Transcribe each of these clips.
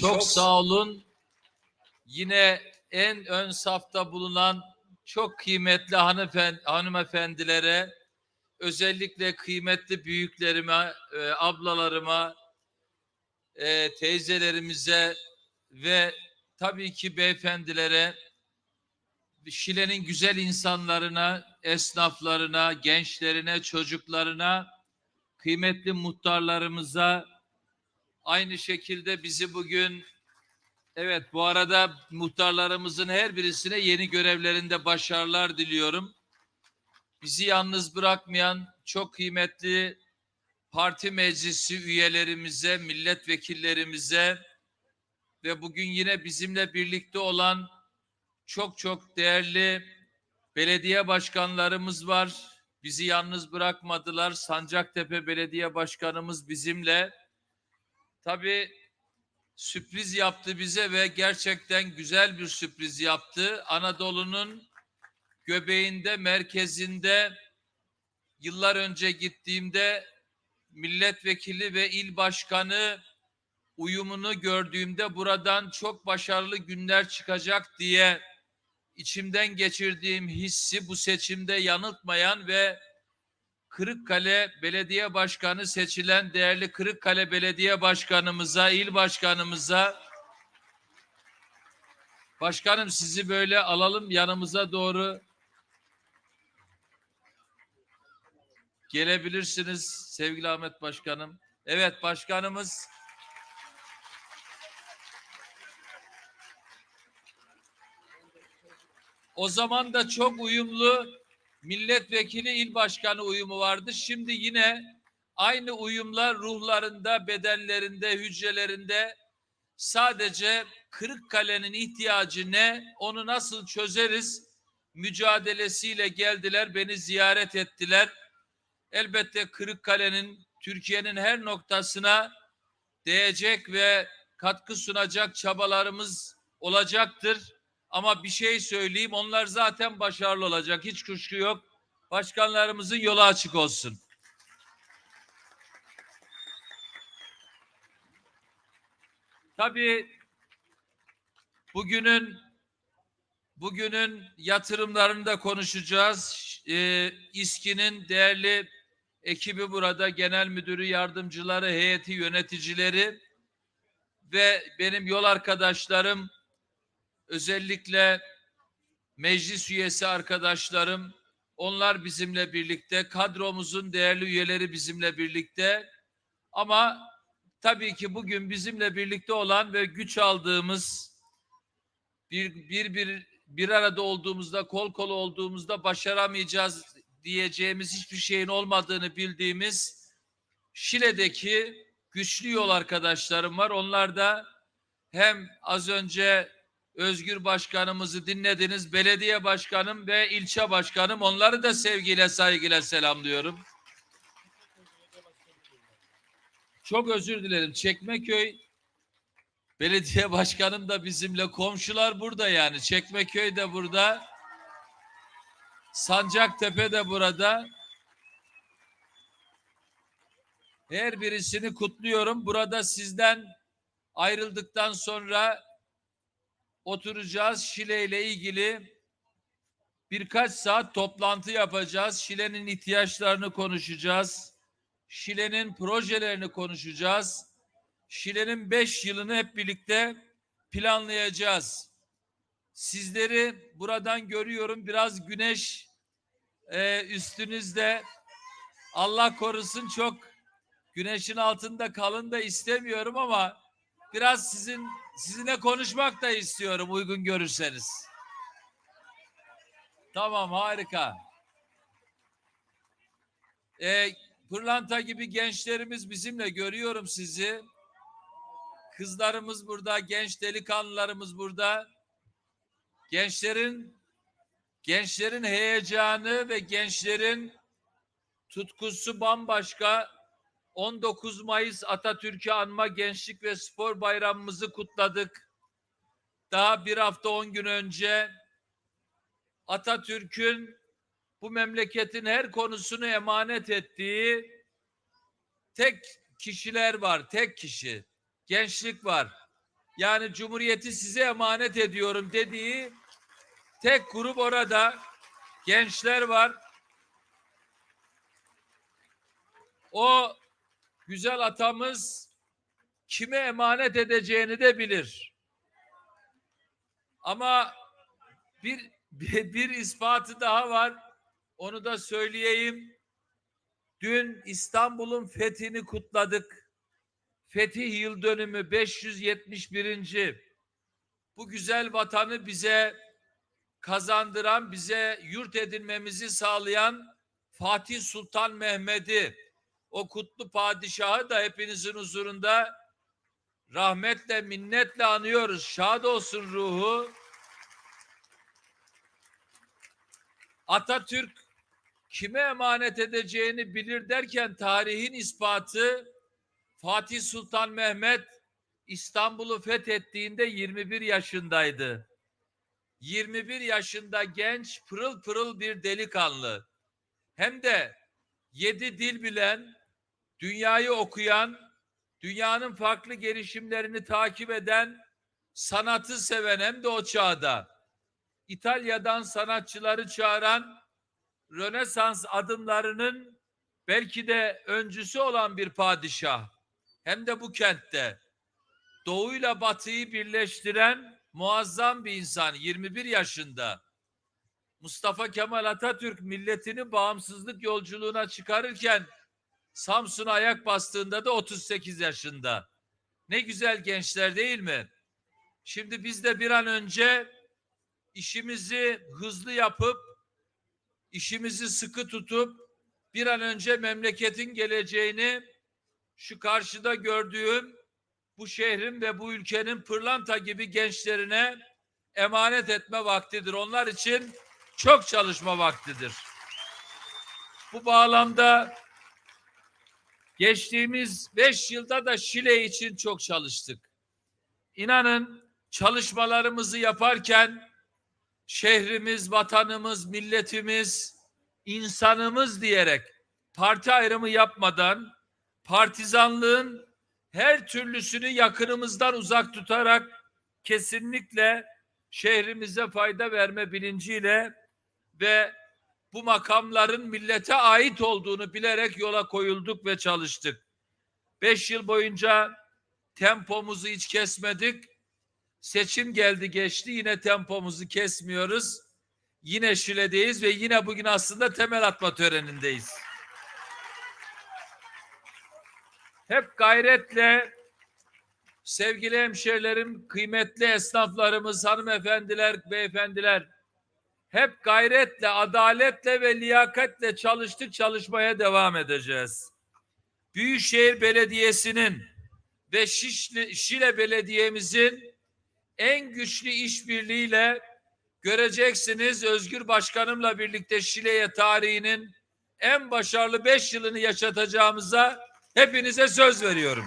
Çok sağ olun. Yine en ön safta bulunan çok kıymetli hanımefendilere, özellikle kıymetli büyüklerime, e, ablalarıma, e, teyzelerimize ve tabii ki beyefendilere, Şile'nin güzel insanlarına, esnaflarına, gençlerine, çocuklarına, kıymetli muhtarlarımıza, aynı şekilde bizi bugün Evet bu arada muhtarlarımızın her birisine yeni görevlerinde başarılar diliyorum. Bizi yalnız bırakmayan çok kıymetli parti meclisi üyelerimize, milletvekillerimize ve bugün yine bizimle birlikte olan çok çok değerli belediye başkanlarımız var. Bizi yalnız bırakmadılar. Sancaktepe Belediye Başkanımız bizimle. Tabii sürpriz yaptı bize ve gerçekten güzel bir sürpriz yaptı. Anadolu'nun göbeğinde, merkezinde yıllar önce gittiğimde milletvekili ve il başkanı uyumunu gördüğümde buradan çok başarılı günler çıkacak diye içimden geçirdiğim hissi bu seçimde yanıltmayan ve Kırıkkale Belediye Başkanı seçilen değerli Kırıkkale Belediye Başkanımıza, il başkanımıza. Başkanım sizi böyle alalım yanımıza doğru. Gelebilirsiniz sevgili Ahmet Başkanım. Evet başkanımız. O zaman da çok uyumlu milletvekili il başkanı uyumu vardı. Şimdi yine aynı uyumlar ruhlarında, bedenlerinde, hücrelerinde sadece Kırıkkale'nin ihtiyacı ne, onu nasıl çözeriz mücadelesiyle geldiler, beni ziyaret ettiler. Elbette Kırıkkale'nin Türkiye'nin her noktasına değecek ve katkı sunacak çabalarımız olacaktır. Ama bir şey söyleyeyim onlar zaten başarılı olacak. Hiç kuşku yok. Başkanlarımızın yolu açık olsun. Tabii bugünün bugünün yatırımlarını da konuşacağız. Ee, İSKİ'nin değerli ekibi burada, genel müdürü, yardımcıları, heyeti, yöneticileri ve benim yol arkadaşlarım özellikle meclis üyesi arkadaşlarım, onlar bizimle birlikte, kadromuzun değerli üyeleri bizimle birlikte. Ama tabii ki bugün bizimle birlikte olan ve güç aldığımız bir bir bir, bir arada olduğumuzda, kol kola olduğumuzda başaramayacağız diyeceğimiz hiçbir şeyin olmadığını bildiğimiz Şile'deki güçlü yol arkadaşlarım var. Onlar da hem az önce Özgür Başkanımızı dinlediniz. Belediye Başkanım ve ilçe başkanım onları da sevgiyle saygıyla selamlıyorum. Çok özür dilerim. Çekmeköy Belediye Başkanım da bizimle komşular burada yani. Çekmeköy de burada. Sancaktepe de burada. Her birisini kutluyorum. Burada sizden ayrıldıktan sonra oturacağız. Şile ile ilgili birkaç saat toplantı yapacağız. Şile'nin ihtiyaçlarını konuşacağız. Şile'nin projelerini konuşacağız. Şile'nin beş yılını hep birlikte planlayacağız. Sizleri buradan görüyorum. Biraz güneş e, üstünüzde. Allah korusun çok güneşin altında kalın da istemiyorum ama biraz sizin sizinle konuşmak da istiyorum uygun görürseniz. Tamam harika. Ee, pırlanta gibi gençlerimiz bizimle görüyorum sizi. Kızlarımız burada, genç delikanlılarımız burada. Gençlerin gençlerin heyecanı ve gençlerin tutkusu bambaşka. 19 Mayıs Atatürk'ü anma Gençlik ve Spor Bayramımızı kutladık. Daha bir hafta on gün önce Atatürk'ün bu memleketin her konusunu emanet ettiği tek kişiler var, tek kişi. Gençlik var. yani Cumhuriyeti size emanet ediyorum dediği tek grup orada. Gençler var. O güzel atamız kime emanet edeceğini de bilir. Ama bir, bir, bir ispatı daha var. Onu da söyleyeyim. Dün İstanbul'un fethini kutladık. Fetih yıl dönümü 571. Bu güzel vatanı bize kazandıran, bize yurt edinmemizi sağlayan Fatih Sultan Mehmet'i, o kutlu padişahı da hepinizin huzurunda rahmetle, minnetle anıyoruz. Şad olsun ruhu. Atatürk kime emanet edeceğini bilir derken tarihin ispatı Fatih Sultan Mehmet İstanbul'u fethettiğinde 21 yaşındaydı. 21 yaşında genç pırıl pırıl bir delikanlı. Hem de yedi dil bilen, dünyayı okuyan, dünyanın farklı gelişimlerini takip eden, sanatı seven hem de o çağda. İtalya'dan sanatçıları çağıran Rönesans adımlarının belki de öncüsü olan bir padişah. Hem de bu kentte. Doğuyla batıyı birleştiren muazzam bir insan 21 yaşında. Mustafa Kemal Atatürk milletini bağımsızlık yolculuğuna çıkarırken Samsun'a ayak bastığında da 38 yaşında. Ne güzel gençler değil mi? Şimdi biz de bir an önce işimizi hızlı yapıp işimizi sıkı tutup bir an önce memleketin geleceğini şu karşıda gördüğüm bu şehrin ve bu ülkenin pırlanta gibi gençlerine emanet etme vaktidir. Onlar için çok çalışma vaktidir. Bu bağlamda geçtiğimiz beş yılda da Şile için çok çalıştık. İnanın çalışmalarımızı yaparken şehrimiz, vatanımız, milletimiz, insanımız diyerek parti ayrımı yapmadan partizanlığın her türlüsünü yakınımızdan uzak tutarak kesinlikle şehrimize fayda verme bilinciyle ve bu makamların millete ait olduğunu bilerek yola koyulduk ve çalıştık. Beş yıl boyunca tempomuzu hiç kesmedik. Seçim geldi geçti yine tempomuzu kesmiyoruz. Yine Şile'deyiz ve yine bugün aslında temel atma törenindeyiz. Hep gayretle sevgili hemşerilerim, kıymetli esnaflarımız, hanımefendiler, beyefendiler hep gayretle, adaletle ve liyakatle çalıştık, çalışmaya devam edeceğiz. Büyükşehir Belediyesi'nin ve Şişli, Şile Belediye'mizin en güçlü işbirliğiyle göreceksiniz Özgür Başkanımla birlikte Şile'ye tarihinin en başarılı beş yılını yaşatacağımıza hepinize söz veriyorum.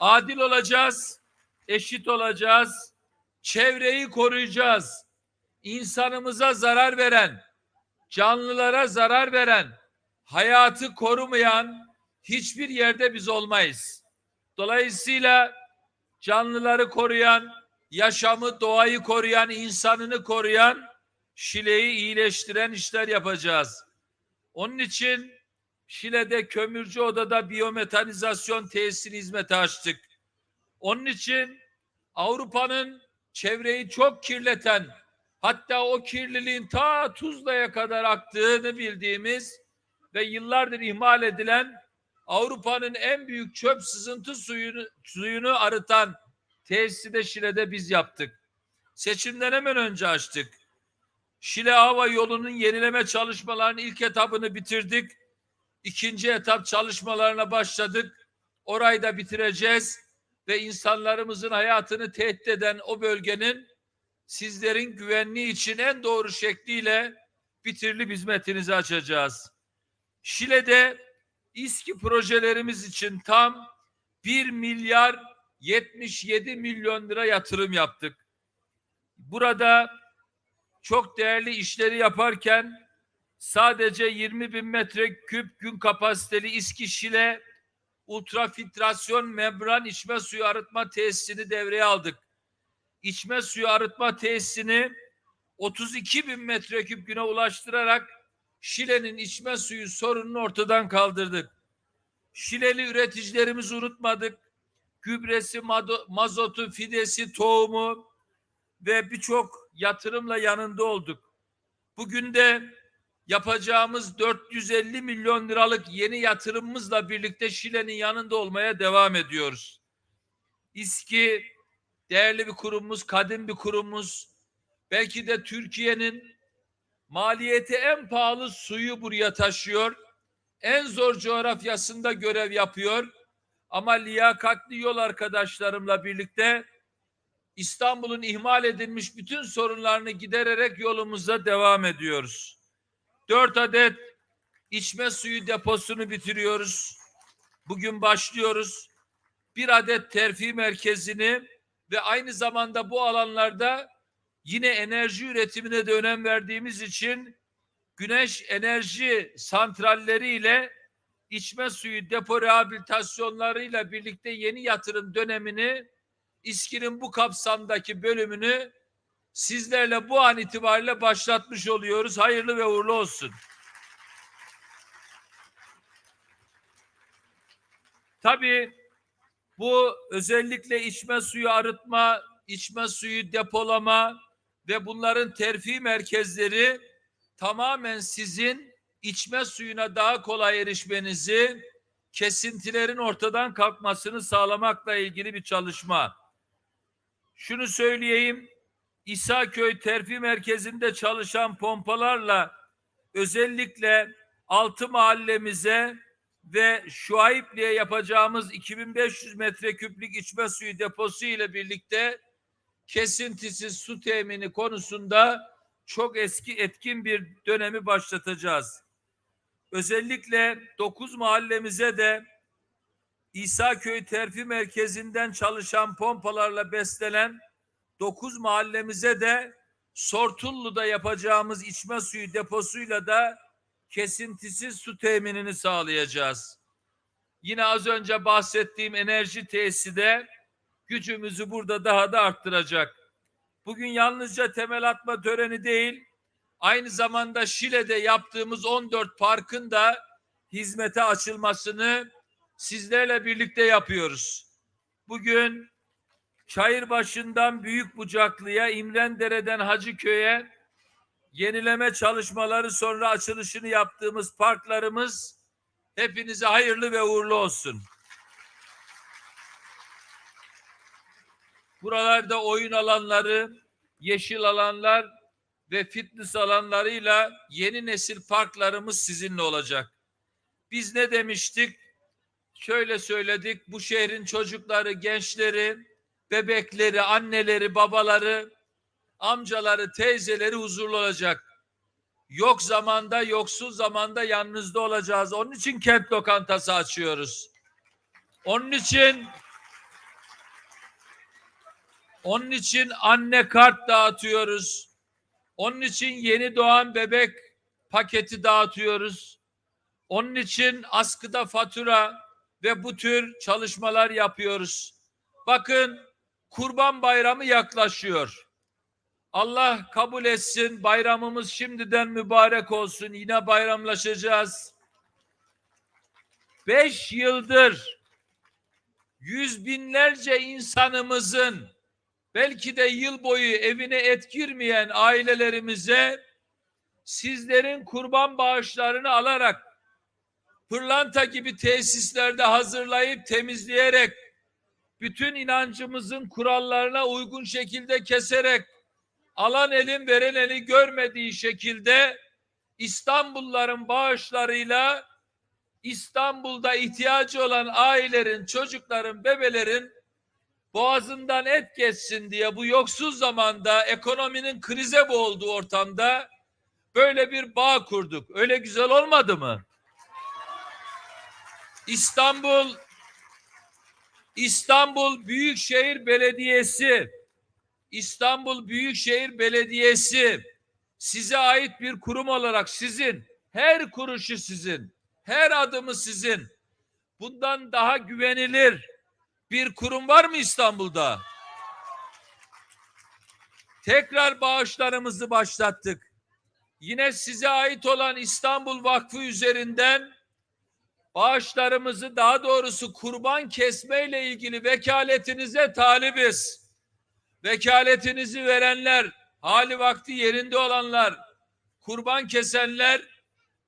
Adil olacağız, eşit olacağız, çevreyi koruyacağız. İnsanımıza zarar veren, canlılara zarar veren, hayatı korumayan hiçbir yerde biz olmayız. Dolayısıyla canlıları koruyan, yaşamı, doğayı koruyan, insanını koruyan, Şile'yi iyileştiren işler yapacağız. Onun için Şile'de kömürcü odada biyometanizasyon tesisini hizmete açtık. Onun için Avrupa'nın çevreyi çok kirleten, hatta o kirliliğin ta Tuzla'ya kadar aktığını bildiğimiz ve yıllardır ihmal edilen Avrupa'nın en büyük çöp sızıntı suyunu, suyunu arıtan tesisi de Şile'de biz yaptık. Seçimden hemen önce açtık. Şile Hava Yolu'nun yenileme çalışmalarının ilk etabını bitirdik. İkinci etap çalışmalarına başladık. Orayı da bitireceğiz ve insanlarımızın hayatını tehdit eden o bölgenin sizlerin güvenliği için en doğru şekliyle bitirilip hizmetinizi açacağız. Şile'de İSKİ projelerimiz için tam 1 milyar 77 milyon lira yatırım yaptık. Burada çok değerli işleri yaparken sadece 20 bin metreküp gün kapasiteli İSKİ Şile ultrafiltrasyon membran içme suyu arıtma tesisini devreye aldık. İçme suyu arıtma tesisini 32 bin metreküp güne ulaştırarak Şile'nin içme suyu sorununu ortadan kaldırdık. Şileli üreticilerimizi unutmadık. Gübresi, mazotu, fidesi, tohumu ve birçok yatırımla yanında olduk. Bugün de yapacağımız 450 milyon liralık yeni yatırımımızla birlikte Şile'nin yanında olmaya devam ediyoruz. İSKİ değerli bir kurumumuz, kadim bir kurumumuz. Belki de Türkiye'nin maliyeti en pahalı suyu buraya taşıyor. En zor coğrafyasında görev yapıyor. Ama liyakatli yol arkadaşlarımla birlikte İstanbul'un ihmal edilmiş bütün sorunlarını gidererek yolumuza devam ediyoruz. Dört adet içme suyu deposunu bitiriyoruz. Bugün başlıyoruz. Bir adet terfi merkezini ve aynı zamanda bu alanlarda yine enerji üretimine de önem verdiğimiz için güneş enerji santralleriyle içme suyu depo rehabilitasyonlarıyla birlikte yeni yatırım dönemini İSKİ'nin bu kapsamdaki bölümünü sizlerle bu an itibariyle başlatmış oluyoruz. Hayırlı ve uğurlu olsun. Tabii bu özellikle içme suyu arıtma, içme suyu depolama ve bunların terfi merkezleri tamamen sizin içme suyuna daha kolay erişmenizi, kesintilerin ortadan kalkmasını sağlamakla ilgili bir çalışma. Şunu söyleyeyim, İsaköy Terfi Merkezi'nde çalışan pompalarla özellikle altı mahallemize ve Şuaypli'ye yapacağımız 2500 metreküplük içme suyu deposu ile birlikte kesintisiz su temini konusunda çok eski etkin bir dönemi başlatacağız. Özellikle 9 mahallemize de İsaköy Terfi Merkezi'nden çalışan pompalarla beslenen 9 mahallemize de Sortullu'da yapacağımız içme suyu deposuyla da kesintisiz su teminini sağlayacağız. Yine az önce bahsettiğim enerji tesisi de gücümüzü burada daha da arttıracak. Bugün yalnızca temel atma töreni değil, aynı zamanda Şile'de yaptığımız 14 parkın da hizmete açılmasını sizlerle birlikte yapıyoruz. Bugün Çayırbaşı'ndan Büyükbucaklı'ya, İmrendere'den Hacıköy'e yenileme çalışmaları sonra açılışını yaptığımız parklarımız hepinize hayırlı ve uğurlu olsun. Buralarda oyun alanları, yeşil alanlar ve fitness alanlarıyla yeni nesil parklarımız sizinle olacak. Biz ne demiştik? Şöyle söyledik. Bu şehrin çocukları, gençleri, bebekleri, anneleri, babaları, amcaları, teyzeleri huzurlu olacak. Yok zamanda, yoksul zamanda yanınızda olacağız. Onun için kent lokantası açıyoruz. Onun için onun için anne kart dağıtıyoruz. Onun için yeni doğan bebek paketi dağıtıyoruz. Onun için askıda fatura ve bu tür çalışmalar yapıyoruz. Bakın Kurban Bayramı yaklaşıyor. Allah kabul etsin. Bayramımız şimdiden mübarek olsun. Yine bayramlaşacağız. Beş yıldır yüz binlerce insanımızın belki de yıl boyu evine et girmeyen ailelerimize sizlerin kurban bağışlarını alarak pırlanta gibi tesislerde hazırlayıp temizleyerek bütün inancımızın kurallarına uygun şekilde keserek alan elin veren eli görmediği şekilde İstanbulluların bağışlarıyla İstanbul'da ihtiyacı olan ailelerin, çocukların, bebelerin boğazından et geçsin diye bu yoksuz zamanda ekonominin krize boğulduğu ortamda böyle bir bağ kurduk. Öyle güzel olmadı mı? İstanbul İstanbul Büyükşehir Belediyesi İstanbul Büyükşehir Belediyesi size ait bir kurum olarak sizin her kuruşu sizin her adımı sizin bundan daha güvenilir bir kurum var mı İstanbul'da? Tekrar bağışlarımızı başlattık. Yine size ait olan İstanbul Vakfı üzerinden bağışlarımızı daha doğrusu kurban kesme ile ilgili vekaletinize talibiz. Vekaletinizi verenler, hali vakti yerinde olanlar, kurban kesenler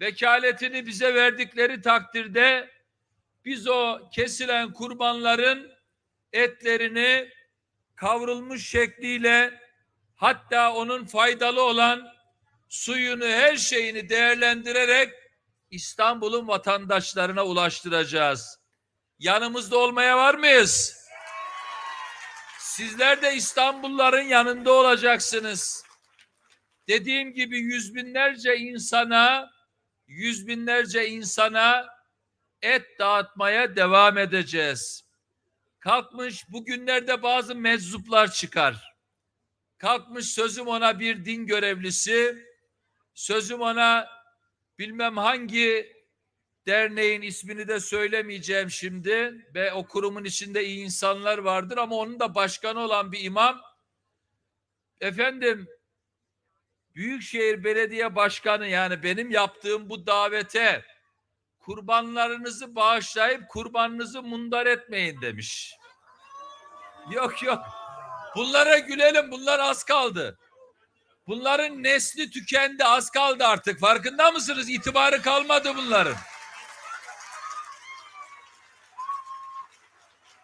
vekaletini bize verdikleri takdirde biz o kesilen kurbanların etlerini kavrulmuş şekliyle hatta onun faydalı olan suyunu her şeyini değerlendirerek İstanbul'un vatandaşlarına ulaştıracağız. Yanımızda olmaya var mıyız? Sizler de İstanbulluların yanında olacaksınız. Dediğim gibi yüz binlerce insana, yüz binlerce insana et dağıtmaya devam edeceğiz. Kalkmış bugünlerde bazı meczuplar çıkar. Kalkmış sözüm ona bir din görevlisi, sözüm ona bilmem hangi derneğin ismini de söylemeyeceğim şimdi ve o kurumun içinde iyi insanlar vardır ama onun da başkanı olan bir imam efendim Büyükşehir Belediye Başkanı yani benim yaptığım bu davete kurbanlarınızı bağışlayıp kurbanınızı mundar etmeyin demiş. Yok yok. Bunlara gülelim. Bunlar az kaldı. Bunların nesli tükendi. Az kaldı artık. Farkında mısınız? İtibarı kalmadı bunların.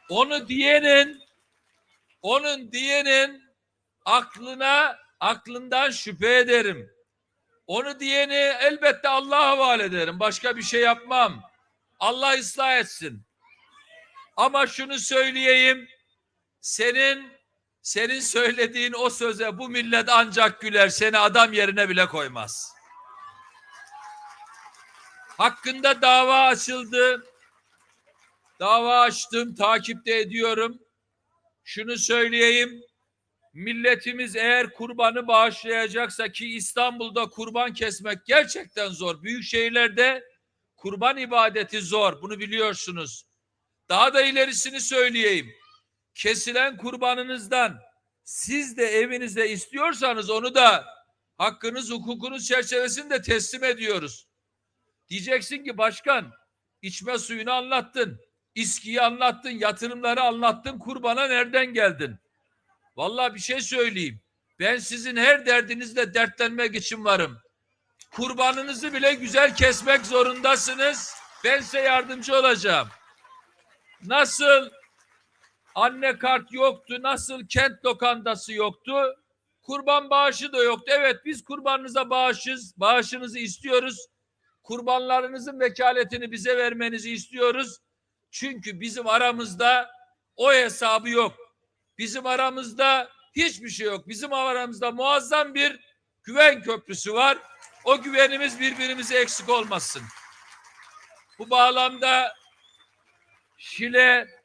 Onu diyenin onun diyenin aklına aklından şüphe ederim. Onu diyeni elbette Allah'a havale ederim. Başka bir şey yapmam. Allah ıslah etsin. Ama şunu söyleyeyim. Senin senin söylediğin o söze bu millet ancak güler. Seni adam yerine bile koymaz. Hakkında dava açıldı. Dava açtım, takipte ediyorum. Şunu söyleyeyim. Milletimiz eğer kurbanı bağışlayacaksa ki İstanbul'da kurban kesmek gerçekten zor. Büyük şehirlerde kurban ibadeti zor. Bunu biliyorsunuz. Daha da ilerisini söyleyeyim. Kesilen kurbanınızdan siz de evinize istiyorsanız onu da hakkınız, hukukunuz çerçevesinde teslim ediyoruz. Diyeceksin ki başkan içme suyunu anlattın, iskiyi anlattın, yatırımları anlattın, kurbana nereden geldin? Vallahi bir şey söyleyeyim. Ben sizin her derdinizle dertlenmek için varım. Kurbanınızı bile güzel kesmek zorundasınız. Ben size yardımcı olacağım. Nasıl anne kart yoktu, nasıl kent lokantası yoktu, kurban bağışı da yoktu. Evet biz kurbanınıza bağışız, bağışınızı istiyoruz. Kurbanlarınızın vekaletini bize vermenizi istiyoruz. Çünkü bizim aramızda o hesabı yok. Bizim aramızda hiçbir şey yok. Bizim aramızda muazzam bir güven köprüsü var. O güvenimiz birbirimize eksik olmasın. Bu bağlamda Şile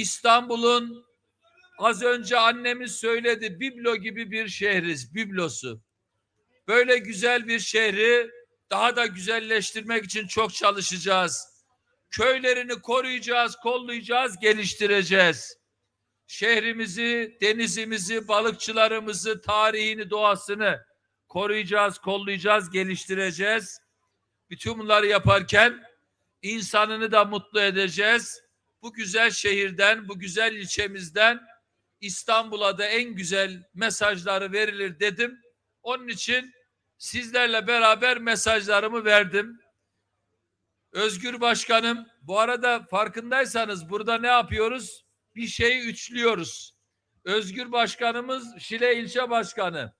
İstanbul'un az önce annemiz söyledi biblo gibi bir şehriz. Biblosu. Böyle güzel bir şehri daha da güzelleştirmek için çok çalışacağız. Köylerini koruyacağız, kollayacağız, geliştireceğiz şehrimizi, denizimizi, balıkçılarımızı, tarihini, doğasını koruyacağız, kollayacağız, geliştireceğiz. Bütün bunları yaparken insanını da mutlu edeceğiz. Bu güzel şehirden, bu güzel ilçemizden İstanbul'a da en güzel mesajları verilir dedim. Onun için sizlerle beraber mesajlarımı verdim. Özgür Başkanım, bu arada farkındaysanız burada ne yapıyoruz? bir şeyi üçlüyoruz. Özgür Başkanımız Şile İlçe Başkanı,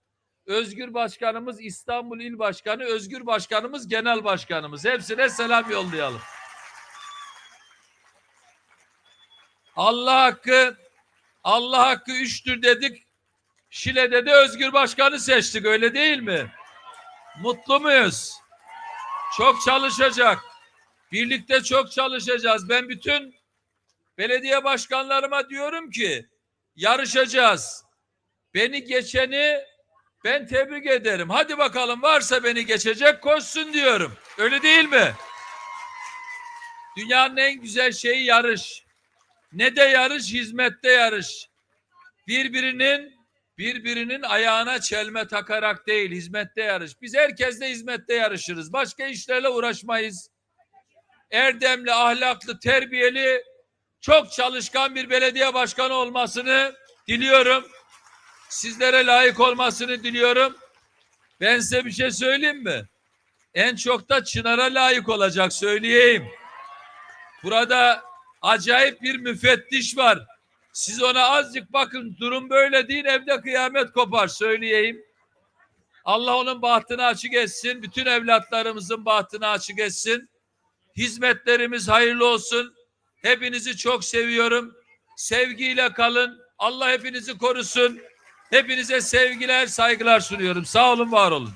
Özgür Başkanımız İstanbul İl Başkanı, Özgür Başkanımız Genel Başkanımız. Hepsine selam yollayalım. Allah hakkı Allah hakkı üçtür dedik. Şile'de de Özgür Başkanı seçtik öyle değil mi? Mutlu muyuz? Çok çalışacak. Birlikte çok çalışacağız. Ben bütün belediye başkanlarıma diyorum ki yarışacağız. Beni geçeni ben tebrik ederim. Hadi bakalım varsa beni geçecek koşsun diyorum. Öyle değil mi? Dünyanın en güzel şeyi yarış. Ne de yarış, hizmette yarış. Birbirinin birbirinin ayağına çelme takarak değil, hizmette yarış. Biz herkesle hizmette yarışırız. Başka işlerle uğraşmayız. Erdemli, ahlaklı, terbiyeli, çok çalışkan bir belediye başkanı olmasını diliyorum. Sizlere layık olmasını diliyorum. Ben size bir şey söyleyeyim mi? En çok da Çınar'a layık olacak söyleyeyim. Burada acayip bir müfettiş var. Siz ona azıcık bakın durum böyle değil evde kıyamet kopar söyleyeyim. Allah onun bahtını açık etsin. Bütün evlatlarımızın bahtını açık etsin. Hizmetlerimiz hayırlı olsun. Hepinizi çok seviyorum. Sevgiyle kalın. Allah hepinizi korusun. Hepinize sevgiler, saygılar sunuyorum. Sağ olun, var olun.